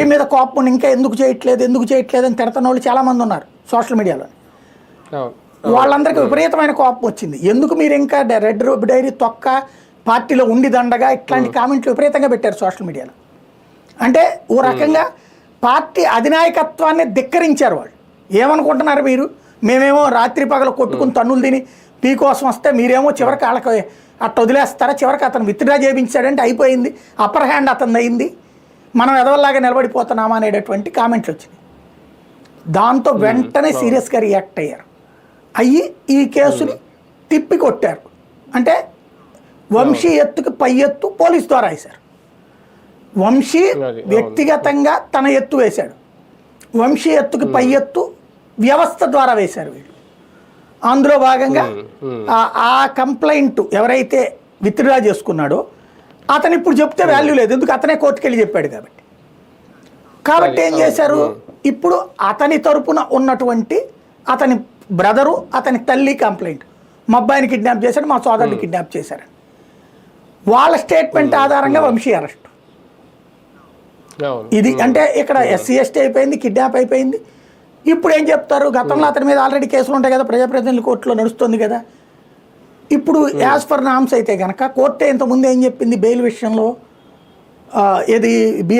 ఈ మీద కోపం ఇంకా ఎందుకు చేయట్లేదు ఎందుకు చేయట్లేదు అని తిడతాన వాళ్ళు చాలామంది ఉన్నారు సోషల్ మీడియాలో. వాళ్ళందరికీ విపరీతమైన కోపం వచ్చింది. ఎందుకు మీరు ఇంకా రెడ్ డైరీ తొక్క పార్టీలో ఉండి దండగా ఇట్లాంటి కామెంట్లు విపరీతంగా పెట్టారు సోషల్ మీడియాలో. అంటే ఓ రకంగా పార్టీ అధినాయకత్వాన్ని ధిక్కరించారు వాళ్ళు. ఏమనుకుంటున్నారు మీరు? మేమేమో రాత్రి పగలు కొట్టుకుని తన్నులు తిని పీ కోసం వస్తే మీరేమో చివరికి వాళ్ళకి అట్ట వదిలేస్తారా? చివరికి అతను విత్డ్రా చేయించాడంటే అయిపోయింది. అప్పర్ హ్యాండ్ అతను అయింది. మనం ఎదవల్లాగా నిలబడిపోతున్నామా అనేటటువంటి కామెంట్లు వచ్చినాయి. దాంతో వెంటనే సీరియస్గా రియాక్ట్ అయ్యారు. అయ్యి ఈ కేసుని తిప్పి కొట్టారు. అంటే వంశీ ఎత్తుకి పై ఎత్తు పోలీస్ ద్వారా వేశారు. వంశీ. వ్యక్తిగతంగా తన ఎత్తు వేశాడు. వంశీ ఎత్తుకి పై ఎత్తు వ్యవస్థ ద్వారా వేశారు వీళ్ళు. అందులో భాగంగా ఆ- ఆ కంప్లైంట్ ఎవరైతే విత్డ్రా చేసుకున్నాడో అతను ఇప్పుడు చెప్తే వాల్యూ లేదు. ఎందుకు? అతనే కోర్టుకు వెళ్ళి చెప్పాడు కాబట్టి. కాబట్టి ఏం చేశారు? ఇప్పుడు అతని తరపున ఉన్నటువంటి అతని బ్రదరు అతని తల్లి కంప్లైంట్. మా అబ్బాయిని కిడ్నాప్ చేశాడు మా సోదరుని కిడ్నాప్ చేశారు వాళ్ళ స్టేట్మెంట్ ఆధారంగా వంశీ అరెస్ట్ ఇది అంటే ఇక్కడ ఎస్సీ ఎస్టీ అయిపోయింది కిడ్నాప్ అయిపోయింది. ఇప్పుడు ఏం చెప్తారు? గతంలో అతని మీద ఆల్రెడీ కేసులు ఉంటాయి కదా ప్రజాప్రతినిధుల కోర్టులో నడుస్తుంది కదా. ఇప్పుడు యాజ్ ఫర్ నామ్స్ అయితే కనుక కోర్టు ఇంతకుముందు ఏం చెప్పింది బెయిల్ విషయంలో? ఆ, ఇది బి